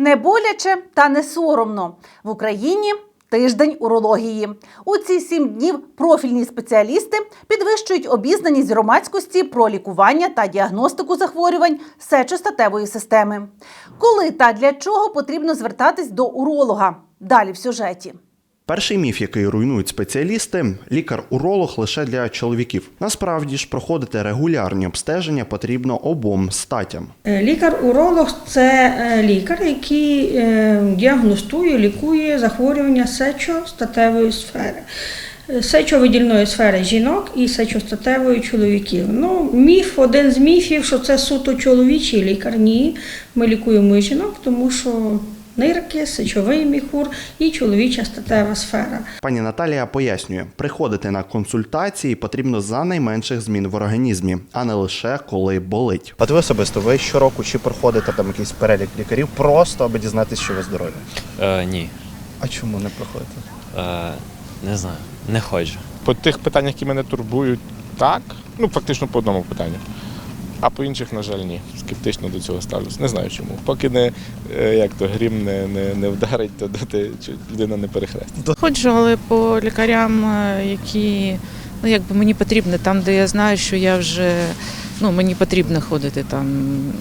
Не боляче та не соромно в Україні. Тиждень урології у ці сім днів профільні спеціалісти підвищують обізнаність громадськості про лікування та діагностику захворювань сечостатевої системи. Коли та для чого потрібно звертатись до уролога? Далі в сюжеті. Перший міф, який руйнують спеціалісти, лікар-уролог лише для чоловіків. Насправді ж проходити регулярні обстеження потрібно обом статям. Е, Лікар-уролог це е, лікар, який е, діагностує, лікує захворювання сечостатевої сфери. Сечовидільної сфери жінок і сечостатевої чоловіків. Ну, міф, один з міфів, що це суто чоловічий лікар. Ні, ми лікуємо і жінок, тому що нирки, сечовий міхур і чоловіча статева сфера. Пані Наталія пояснює, приходити на консультації потрібно за найменших змін в організмі, а не лише коли болить. От ви особисто, ви щороку чи проходите там якийсь перелік лікарів просто аби дізнатися, що ви здорові? Е, ні, А чому не проходите? е, не знаю, не ходжу. По тих питаннях, які мене турбують, так. Ну, фактично по одному питанню. А по інших, на жаль, ні. Скептично до цього ставлюсь. Не знаю чому. Поки не е, як то грім не, не, не вдарить, то доти людина не перехрестить. Ходжу, але по лікарям, е, які ну, якби мені потрібно, там, де я знаю, що я вже ну, мені потрібно ходити там,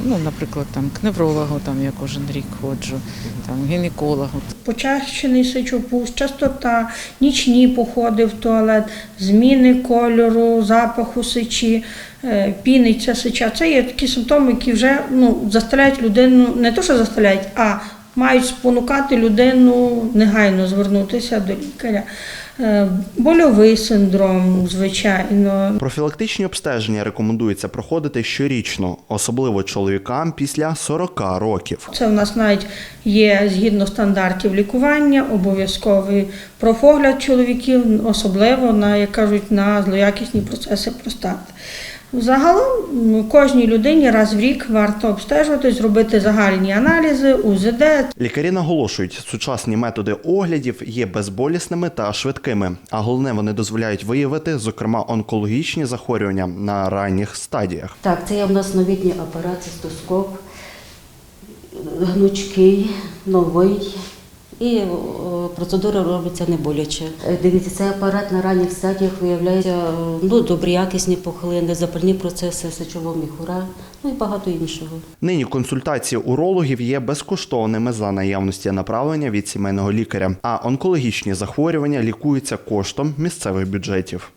ну, наприклад, там, к неврологу, там я кожен рік ходжу, там, гінекологу. Почащений сечопуст, частота, нічні походи в туалет, зміни кольору, запаху сечі, е, піниться сеча. Це є такі симптоми, які вже ну, заставляють людину, не то, що заставляють, а мають спонукати людину негайно звернутися до лікаря. Е, Больовий синдром, звичайно, Профілактичні обстеження рекомендується проходити щорічно, особливо чоловікам після 40 років. Це в нас навіть є згідно стандартів лікування, обов'язковий профогляд чоловіків, особливо на, як кажуть, на злоякісні процеси простати. Загалом кожній людині раз в рік варто обстежувати, зробити загальні аналізи, УЗД, Лікарі наголошують, сучасні методи оглядів є безболісними та швидкими, а головне, вони дозволяють виявити, зокрема, онкологічні захворювання на ранніх стадіях. Так, це є в нас новітній апарат, цистоскоп, гнучкий, новий. І процедура робиться не боляче. Е, Дивіться, цей апарат на ранніх стадіях виявляється ну, добрі якісні пухлини, запальні процеси сечового міхура, ну і багато іншого. Нині консультації урологів є безкоштовними за наявності направлення від сімейного лікаря, а онкологічні захворювання лікуються коштом місцевих бюджетів.